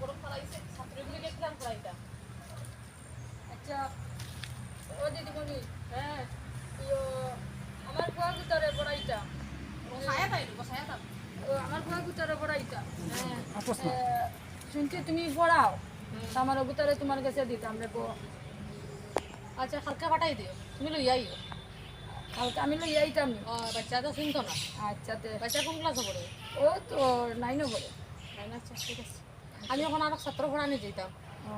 গরম ফলাইছে ছাত্রীগুলিকে কিরাম ফলাইতা আচ্ছা ও দিদিমণি হ্যাঁ ইয়ো আমার কুয়া গুতারে বড়াইটা বসায়া তাই বসায়া তাই আমার কুয়া গুতারে বড়াইটা হ্যাঁ শুনছি তুমি পড়াও তা আমার গুতারে তোমার কাছে দিতাম রেপো আচ্ছা হালকা পাঠাই দিও। তুমি লই আইও। কালকে আমি লই আইতাম। নি। ও বাচ্চা তো শুনতো না। আচ্ছা তে। বাচ্চা কোন ক্লাসে পড়ে? ও তো নাইনও বলে তাই না আচ্ছা ঠিক আছে। আমি এখন আরও ছাত্র পড়ানি যেতাম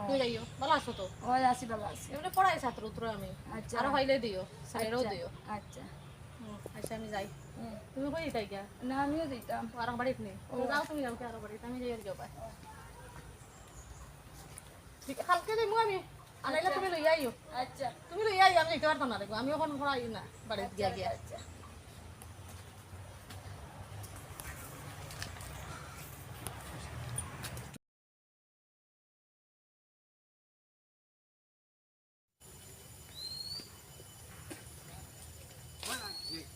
তুই যাইও ভালো আছো তো? ও আসি বাবা আসি এমনি পড়াই ছাত্র উত্তর আমি। আচ্ছা। আরও দিও আচ্ছা, দিও। আচ্ছা। আচ্ছা আমি যাই। তুমি কই যাই গিয়া? না আমিও দিতাম আরও বাড়িত নেই। যাও তুমি যাও আরও বাড়িতে আমি যাই যাও পাই ঠিক কালকে যাইমু আমি। আনাইলে তুমি লই আইও। আচ্ছা। তুমি লই আইও আমি যেতে পারতাম না দেখো। আমি এখন পড়াই না বাড়িতে গিয়া গিয়া। আচ্ছা আমি হঠাৎ যেতাম আমি হঠাৎ যেতাম কোরআন দিতেন আমি হঠাৎ যেতাম দিদিমণি তাই হঠাৎ যেতাম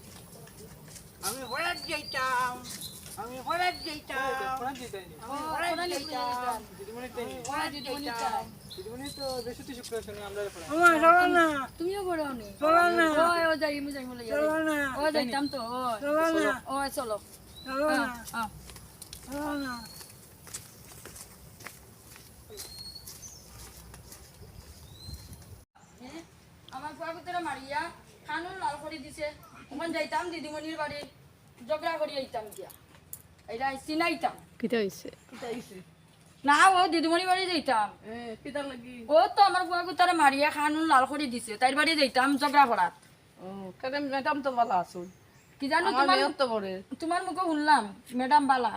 দিদিমণি তো বৃহস্পতি শুক্র শনি আমরা পড়া আমার চলো না। তুমিও ও যাইতাম তো চলো না। ও চলো। চলো না। হ্যাঁ আমার কুয়া কুতারে মারিয়া খানুন লাল করে দিছে। ওখান যাইতাম দিদিমণির বাড়ি। ঝগড়া করি আইতাম গিয়া এটা চিনাইতাম কিতা হইছে না ও দিদিমণির বাড়ি যাইতাম কিতা লাগি ও তো আমার কুয়া কুতারে মারিয়া খানুন লাল করে দিছে তাইর বাড়ি যাইতাম ঝগড়া করাত কেন ম্যাডাম তো ভালো আছো কি জানো আমার তোমার তো পড়ে তোমার মুখে শুনলাম ম্যাডাম বালা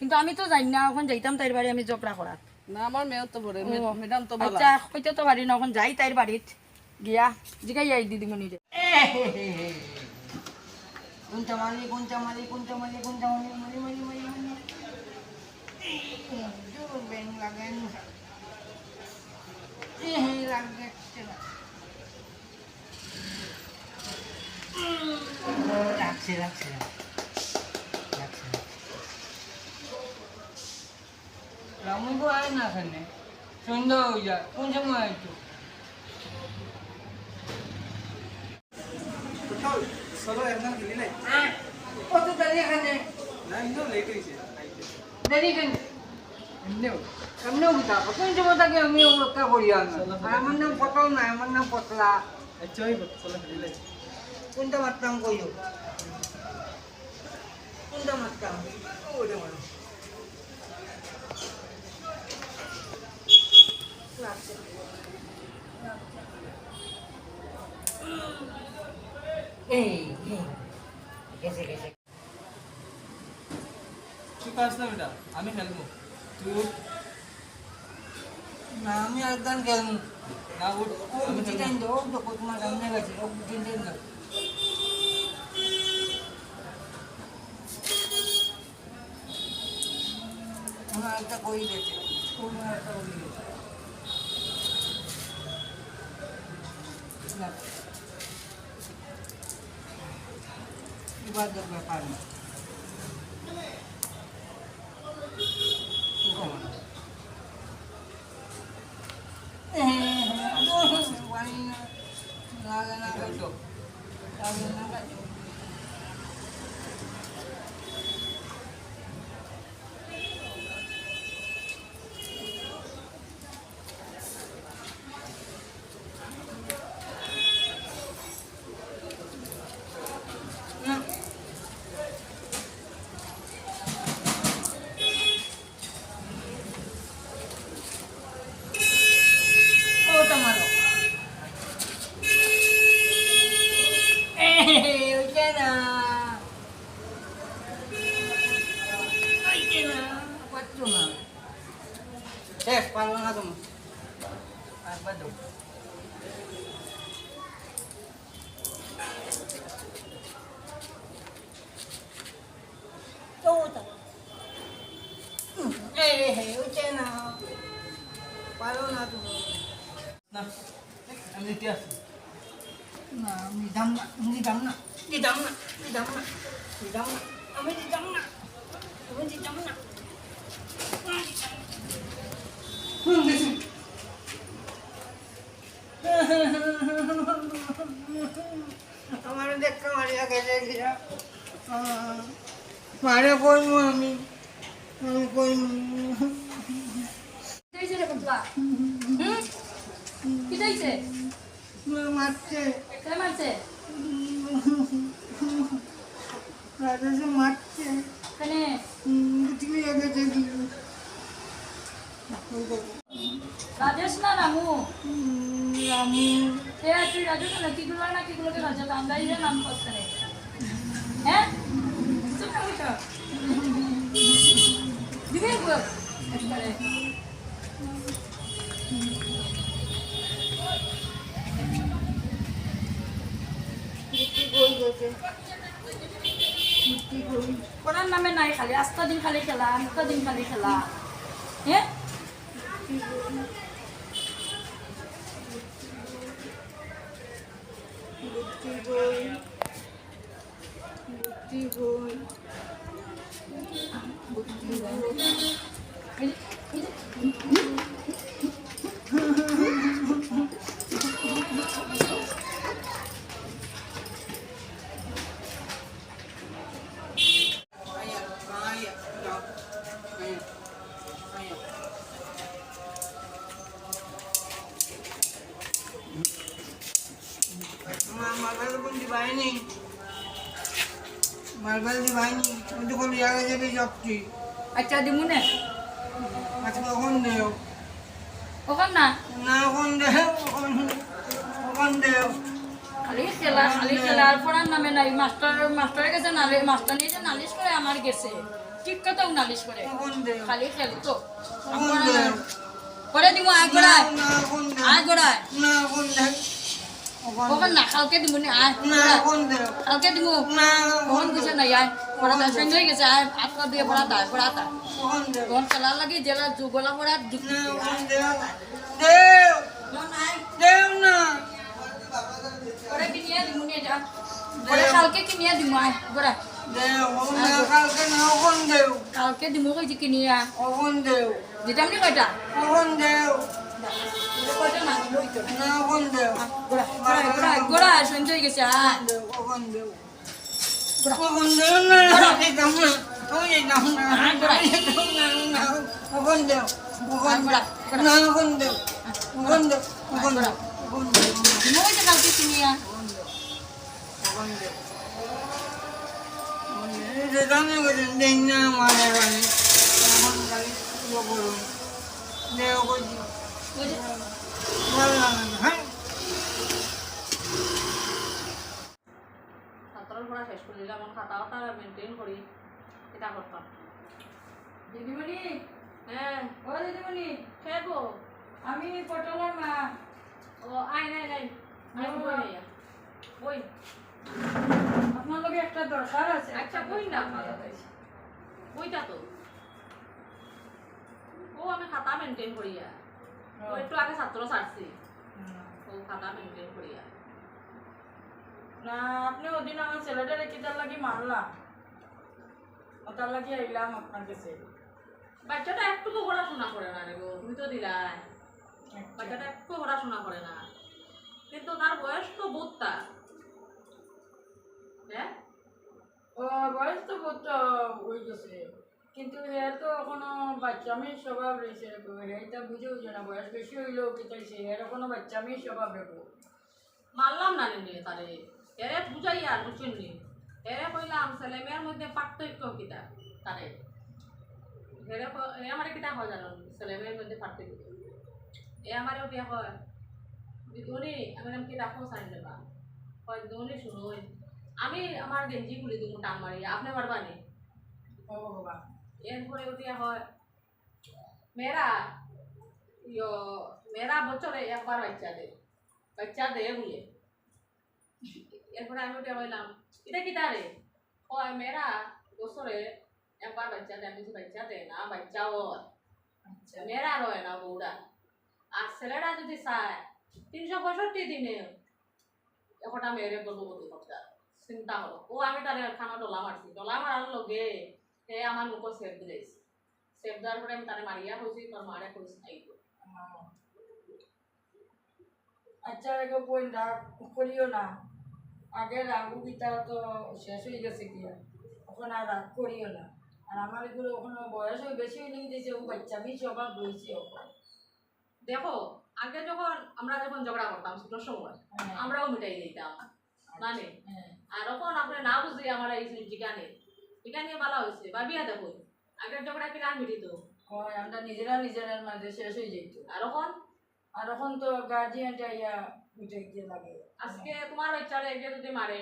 কিন্তু আমি তো জানি না ওখান যাইতাম তাইর বাড়ি আমি ঝগড়া করাত না আমার মেয়ের তো পড়ে ও। ম্যাডাম তো ভালো আচ্ছা কইতে তো পারি না ওখান যাই তাইর বাড়িত গিয়া জিগাই যাই দিদিমণি রে কোনটা মালি কোনটা মালি কোনটা মালি কোনটা মালি মালি মালি মালি মালি জোর ব্যাং লাগেন লাগে রাখছে রাখছে রাখছে রামু তো আয় না এখানে সন্ধ্যা হয়ে যায় কোন সময় আইতো কোথাও চলো একদম গেলি নাই কত দাঁড়িয়ে এখানে না? ইনো লেট হইছে দেরি কেন? এমনিও। এমনিও বুঝা কোন সময় থাকে আমি অপেক্ষা করি আর আমার নাম পটল না আমার নাম পটলা। আচ্ছা চলো নাই কোনটা মারতাম কইও? কোনটা মারতাম? ওটা মারো এই এই গেছে গেছে তুই না বেটা? আমি খেলব। তুই না আমি আর গান খেলব। না উঠ। আমি বুঝি খেলব। তো তোমার সামনে গেছে ও বুঝি টাইম তো একটা কই গেছে? একটা কই গেছে? না। এবার তো ব্যাপার না ঘুমা। হ্যাঁ হ্যাঁ পানি না লাগে না কাটো লাগে না কাটো না Yes, paano na ito mo? Ah, ba ito? Tuta. Eh, eh, eh uche na. Eh, paano na ito mo? Ah. Na, ang itiyas. Na, midam na, midam na. Midam na, midam na, midam na. Amin, midam na. Amin, midam na. Amin, midam na. আমার দেখা মারিয়া গেছে গিয়া। মারে করব আমি? করব মারছে। কে মারছে? রাজা মারছে। কেনে গেছে কি রাজেশ না রামু আমি এ তুই রাজু কেন কিগুলো না কিগুলোকে রাজা আমরা এই নাম করছে রে। হ্যাঁ? চুপ করে বসো। দিবি গো একবারে। বই গেছে বই কোরআন নামে নাই খালি। আস্তা দিন খালি খেলা আস্তা দিন খালি খেলা। হ্যাঁ? বুদ্ধি বই বুদ্ধি বই বুদ্ধি বই তো কোন জায়গায় যাবে যাচ্ছি আচ্ছা দিমু নে আজকে কখন দেও? ওখান না? না কখন দেও? কখন দেও? খালি খেলা খালি খেলা আর পড়ার নামে নাই। মাস্টার মাস্টারের কাছে নালে মাস্টার নিয়ে যে নালিশ করে আমার গেছে। ঠিক কথাও নালিশ করে। খালি খেল তো। করে দিব আয় গোড়ায়। না ওখান দেও? কালকে দিব না ওখান কিছু নাই আয় পড়া দায় সঙ্গে হয়ে গেছে আয় আটকা দিয়ে পড়া দায় পড়া দায় কখন দেও তখন খেলার লাগে জেলা যুগলা পড়া যুক্তি না কখন দেও দেও দেও না করে কিনিয়ে দিব নি যা করে কালকে কিনিয়ে দিব আয় গোড়ায় দেও না কালকে না কখন দেও কালকে দিব কইছি কিনিয়ে আয় কখন দেও দিতাম নি কয়টা কখন দেও কয়টা না লই তো না কখন গোড়ায় সঞ্জয় হয়ে গেছে দেও গাড়ি ইয়ে করুন দেও লাগে না হ্যাঁ ছাত্রের পড়া শেষ করে আমার খাতা খাতা মেনটেন করি এটা করতাম দিদিমণি? হ্যাঁ ও দিদিমণি। খেবো আমি পটলের মা। ও নাই নাই আয় বই আপনার লগে একটা দরকার আছে। আচ্ছা বই না বইটা তো ও আমি খাতা মেনটেন করিয়া ও একটু আগে ছাত্র ছাড়ছি ও খাতা মেনটেন করিয়া না আপনি ওদিন আমার ছেলেটারে কিতার লাগি মারলাম ওটার লাগি আইলাম আপনার কাছে। বাচ্চাটা একটু পড়াশোনা করে না রে গো তুমি তো দিলাই। বাচ্চাটা একটু পড়াশোনা করে না। কিন্তু তার বয়স তো বহুতটা হ্যাঁ? ও বয়স তো বহুত হয়ে গেছে। কিন্তু এর তো এখনও বাচ্চামি স্বভাব রয়েছে এটা বুঝে বুঝে না বয়স বেশি হইলেও কি চাইছে? এর এখনও বাচ্চামি স্বভাব রেখো মারলাম না রে তারে। এরে বুঝাই আর বুঝছেন নি এরে কইলাম ছেলে মেয়ের মধ্যে পার্থক্য কিতা তারে এরে ক- এ আমার কিতা হয় জানো ছেলে মেয়ের মধ্যে পার্থক্য এ আমারও বিয়া হয় দিদি আমি নাম কি রাখো চাই দেবা হয় দিদি শুনুন আমি আমার গেঞ্জি খুলে দিব টান মারি আপনি পারবা নি ও ভগবান এরপরে ওদিয়া হয় মেয়েরা ইয়ো মেয়েরা বছরে একবার বাচ্চা দেয় বাচ্চা দেয় বলে এরপরে আমি ওটা বললাম এটা কি তারে? হয় মেয়েরা বছরে একবার বাচ্চা দেয় আমি বাচ্চা দেয় না বাচ্চা ওর। আচ্ছা। মেয়েরা রয় না বউরা। আর ছেলেরা যদি চায় তিনশো পঁয়ষট্টি দিনে একটা মেয়েরে গর্ভবতী করতে আর। চিন্তা করো। ও আমি তার খানা ডলা মারছি। ডলা মারার লগে সে আমার মুখে সেফ দিলেছে সেফ দেওয়ার পরে আমি তারে মারিয়া কইছি তোর মারে কইছি নাই। আচ্ছা করিও না। আগে রাগু গীতা তো শেষ হয়ে গেছে গিয়া। এখন আর রাগ করিও না। আর আমার এগুলো ওখানে বয়স হয়ে বেশি হয়ে গেছে ও বাচ্চা বি সবার রয়েছে ওখানে দেখো আগে যখন আমরা যখন ঝগড়া করতাম ছোটোর সময় হ্যাঁ, আমরাও মিটাই দিতাম জানে হ্যাঁ। আর এখন আপনি না বুঝি আমার এই জিগানে জিগানে ভালো হয়েছে। ভাবিয়া দেখো আগের ঝগড়া কিনা মিটিত? হয় আমরা নিজেরা নিজেরা মাঝে শেষ হয়ে যেত আর এখন? আর এখন তো গার্জিয়ান যাইয়া মিটাই দিয়ে লাগে। আজকে তোমার বাচ্চারে একজন যদি মারে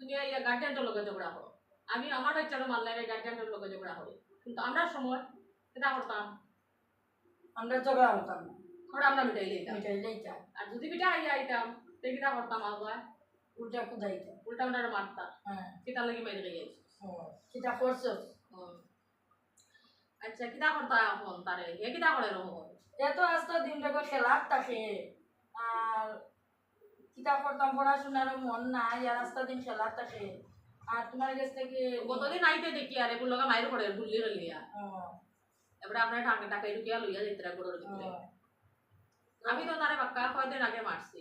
তুমি এই গার্জিয়ানটার লোকে ঝগড়া করো। আমি আমার বাচ্চারও মারলে এই গার্জিয়ানটার লোকে ঝগড়া করি। কিন্তু আমরা সময় সেটা করতাম। আমরা ঝগড়া হতাম ওরা আমরা মিটাই দিতাম। মিটাই যাইতাম আর যদি পিঠা আইয়া আইতাম সেটা করতাম আগুয়া উল্টা কুদাইতাম উল্টা উল্টা মারতাম। হ্যাঁ। সেটা লাগি মেরে গেছে। কিতা করছ? আচ্ছা কিতা করতা এখন তারে? হে কিতা করে রহম এত আস্তে দিন থেকে খেলার থাকে আর কিতা করতাম পড়াশোনার মন নাই আর আস্তে দিন খেলার থাকে। আর তোমার কাছ থেকে কতদিন আইতে দেখি আর এগুলো মাইর করে ভুলি লিয়া ও, এবারে আপনার টাকা টাকা ঢুকিয়া লইয়া গরুর ও, আমি তো তারে বাক্কা কয়দিন আগে মারছি।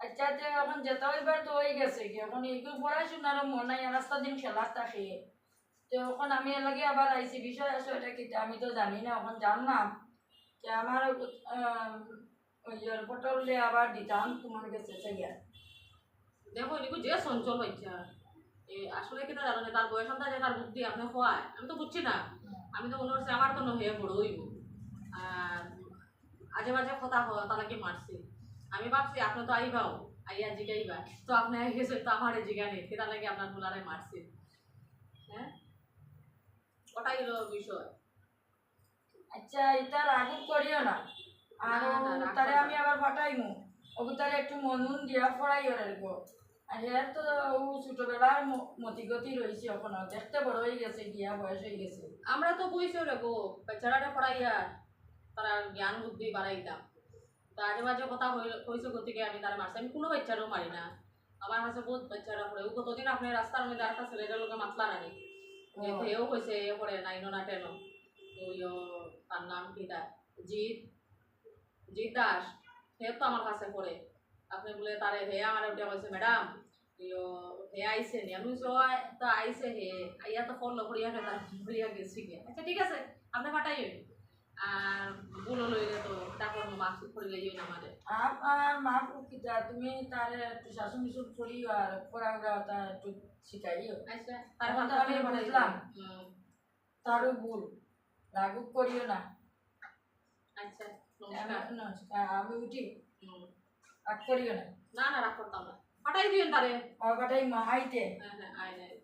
আচ্ছা যে এখন যেতে হইবার তো হয়ে গেছে কি? এখন এইগুলো পড়াশোনার মন নাই আর আস্তে দিন খেলার থাকে। তো এখন আমি লাগে আবার আইসি বিষয় আছে এটা কি? আমি তো জানি না এখন জানলাম যে আমার ইয়ের পটলে আবার দিতাম তোমার কাছে চাইয়া দেখো এগুলো যে চঞ্চল বাচ্চা এ আসলে কিনা জানো না, তার বয়স যে তার বুদ্ধি আপনি খোয়ায় আমি তো বুঝছি না। আমি তো মনে হচ্ছে আমার তো নহে বড় হইব। আর আজে বাজে কথা হয় তালাকে মারছি? আমি ভাবছি আপনি তো আইবাও আইয়া জিগাইবা। তো আপনি গেছে তো আমার জিগানে সেটা লাগে আপনার দুলারে মারছি। হ্যাঁ? ওটাই হলো বিষয়। আচ্ছা এটা রাগু করিও না। আর তারে আমি আবার ফাটাইমু। তারে একটু মনুন দিয়া ফরাই রাখব আর হের তো ও ছোটবেলার মতিগতি রয়েছে এখন দেখতে বড় হয়ে গেছে গিয়া বয়স হয়ে গেছে। আমরা তো বুঝছি রেগো বেচারাটা পড়াইয়া তারা জ্ঞান বুদ্ধি বাড়াইতাম। তো আজে বাজে কথা কইছে গতিকে আমি তারা মারছি? আমি কোনো বাচ্চারও মারি না। আমার কাছে বহুত বাচ্চারা পড়ে। ও কতদিন আপনি রাস্তার মধ্যে একটা ছেলেটার লোকে মাতলা নানি ও। এও কইছে এ পড়ে নাইনো না টেনো তো ইয়ো তার নাম কিটা জিৎ। জিৎ দাস সে তো আমার কাছে পড়ে। আপনি বলে তারে হে আমার উঠে বলছে ম্যাডাম হে আইছে নি? আমি তো আইছে হে। আইয়া তো ফল করিয়া হে করিয়া গেছি গিয়া আচ্ছা ঠিক আছে আপনি পাঠাই আর বুলো লইলে তো তারপর মাছ করিলে ইয়ে আপ আর মা কিতা তুমি তারে একটু শাসন মিশুন করিও আর পড়া তা একটু শিখাইও। আচ্ছা তার এখন আমি বুঝলাম। তারও ভুল রাগু করিও না। আচ্ছা। আমি নমস্কার নমস্কার, আমি উঠি হুম। রাগ করিও না না না রাগ করতাম না পাঠাই দিন তারে আর কাটাই মহাইতে হ্যাঁ হ্যাঁ আয় আয়